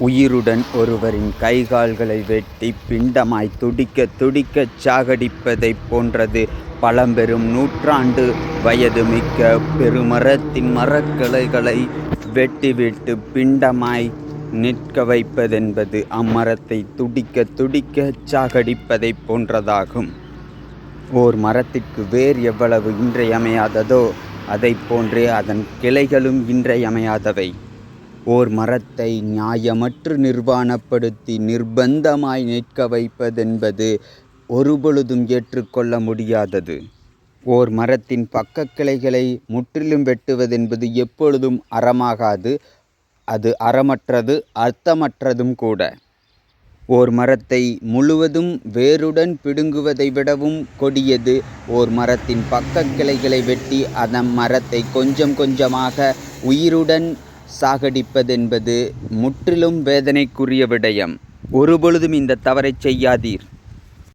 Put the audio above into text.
உயிருடன் ஒருவரின் கைகால்களை வெட்டி பிண்டமாய் துடிக்கத் துடிக்கச் சாகடிப்பதைப் போன்றது பழம்பெரும் நூற்றாண்டு வயது மிக்க பெருமரத்தின் மரக்கிளைகளை வெட்டிவிட்டு பிண்டமாய் நிற்க வைப்பதென்பது அம்மரத்தைத் துடிக்கத் துடிக்கச் சாகடிப்பதைப் போன்றதாகும். ஓர் மரத்திற்கு வேர் எவ்வளவு இன்றியமையாததோ அதைப் போன்றே அதன் கிளைகளும் இன்றையமையாதவை ஓர் மரத்தை நியாயமற்று நிர்வாணப்படுத்தி நிர்பந்தமாய் நிற்க வைப்பதென்பது ஒருபொழுதும் ஏற்றுக்கொள்ள முடியாதது. ஓர் மரத்தின் பக்கக் கிளைகளை முற்றிலும் வெட்டுவதென்பது எப்பொழுதும் அறமாகாது அது அறமற்றது அர்த்தமற்றதும் கூட. ஓர் மரத்தை முழுவதும் வேருடன் பிடுங்குவதை விடவும் கொடியது ஓர் மரத்தின் பக்கக் கிளைகளை வெட்டி அதன் மரத்தை கொஞ்சம் கொஞ்சமாக உயிருடன் சாகடிப்பதென்பது முற்றிலும் வேதனைக்குரிய விடயம். ஒருபொழுதும் இந்த தவறை செய்யாதீர்.